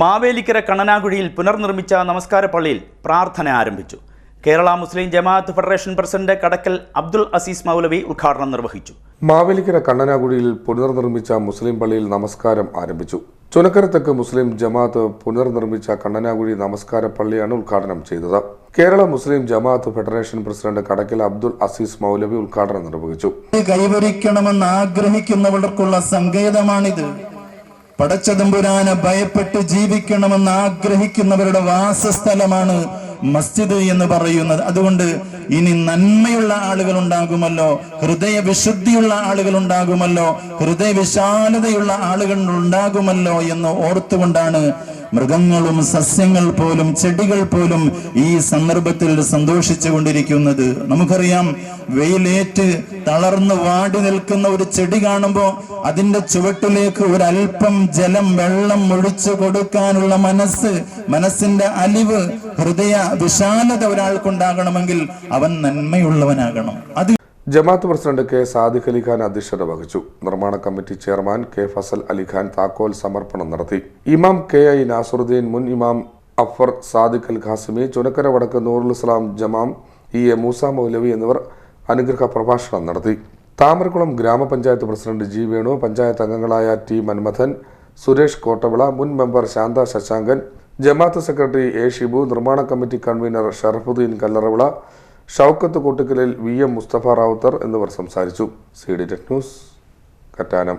മാവേലിക്കര കണ്ണനാകുഴിയിൽ പുനർനിർമ്മിച്ച നമസ്കാര പള്ളിയിൽ പ്രാർത്ഥന ആരംഭിച്ചു. Kerala Muslim Jamaat federation president Kadakkal Abdul Azeez Moulavi ഉദ്ഘാടനം നിർവഹിച്ചു. മാവേലിക്കര കണ്ണനാകുഴിയിൽ പുനർനിർമ്മിച്ച മുസ്ലിം പള്ളിയിൽ നമസ്കാരം ആരംഭിച്ചു. ചുനക്കരത്തേക്ക് മുസ്ലിം ജമാഅത്ത് പുനർനിർമ്മിച്ച കണ്ണനാകുഴി നമസ്കാര പള്ളിയാണ് ഉദ്ഘാടനം ചെയ്തത്. Kerala Muslim Jamaat federation president Kadakkal Abdul Azeez Moulavi ഉദ്ഘാടനം നിർവഹിച്ചു. കൈവരിക്കണമെന്ന് ആഗ്രഹിക്കുന്നവർക്കുള്ള സങ്കേതമാണിത്. പടച്ചതമ്പുരാനെ ഭയപ്പെട്ട് ജീവിക്കണമെന്ന് ആഗ്രഹിക്കുന്നവരുടെ വാസസ്ഥലമാണ് മസ്ജിദ് എന്ന് പറയുന്നത്. അതുകൊണ്ട് ഇനി നന്മയുള്ള ആളുകൾ ഉണ്ടാകുമല്ലോ ഹൃദയ വിശുദ്ധിയുള്ള ആളുകൾ ഉണ്ടാകുമല്ലോ ഹൃദയ വിശാലതയുള്ള ആളുകൾ ഉണ്ടാകുമല്ലോ എന്ന് ഓർത്തുകൊണ്ടാണ് മൃഗങ്ങളും സസ്യങ്ങൾ പോലും ചെടികൾ പോലും ഈ സന്ദർഭത്തിൽ സന്തോഷിച്ചു കൊണ്ടിരിക്കുന്നത്. നമുക്കറിയാം വെയിലേറ്റ് തളർന്ന് വാടി നിൽക്കുന്ന ഒരു ചെടി കാണുമ്പോൾ അതിന്റെ ചുവട്ടിലേക്ക് ഒരല്പം ജലം വെള്ളം ഒഴിച്ചു കൊടുക്കാനുള്ള മനസ്സ് മനസ്സിന്റെ അലിവ് ഹൃദയ വിശാലത ഒരാൾക്കുണ്ടാകണമെങ്കിൽ അവൻ നന്മയുള്ളവനാകണം. അത് ജമാഅത്ത് പ്രസിഡന്റ് കെ സാദിഖ് അലിഖാൻ അധ്യക്ഷത വഹിച്ചു. നിർമ്മാണ committee chairman K Fazal Alikhan താക്കോൽ സമർപ്പണം നടത്തി. ഇമാം കെ ഐ നാസറുദ്ദീൻ മുൻ ഇമാം അഫർ സാദിഖ് അൽ ഖാസിമി ചുനക്കര വടക്ക് നൂറുൽ ഇസ്ലാം ജമാം ഇ എ മൂസ മൗലവി എന്നിവർ അനുഗ്രഹ പ്രഭാഷണം നടത്തി. താമരക്കുളം ഗ്രാമപഞ്ചായത്ത് പ്രസിഡന്റ് ജി വേണു പഞ്ചായത്ത് അംഗങ്ങളായ ടി മന്മഥൻ സുരേഷ് കോട്ടവിള മുൻ member Shantha Sasankan Jamaat secretary A Shibu നിർമ്മാണ കമ്മിറ്റി കൺവീനർ ഷറഫുദ്ദീൻ കല്ലറവിള ഷൗക്കത്ത് കൂട്ടുക്കലിൽ വി എം മുസ്തഫ റാവുത്തർ എന്നിവർ സംസാരിച്ചു. C D tech news Kattanam.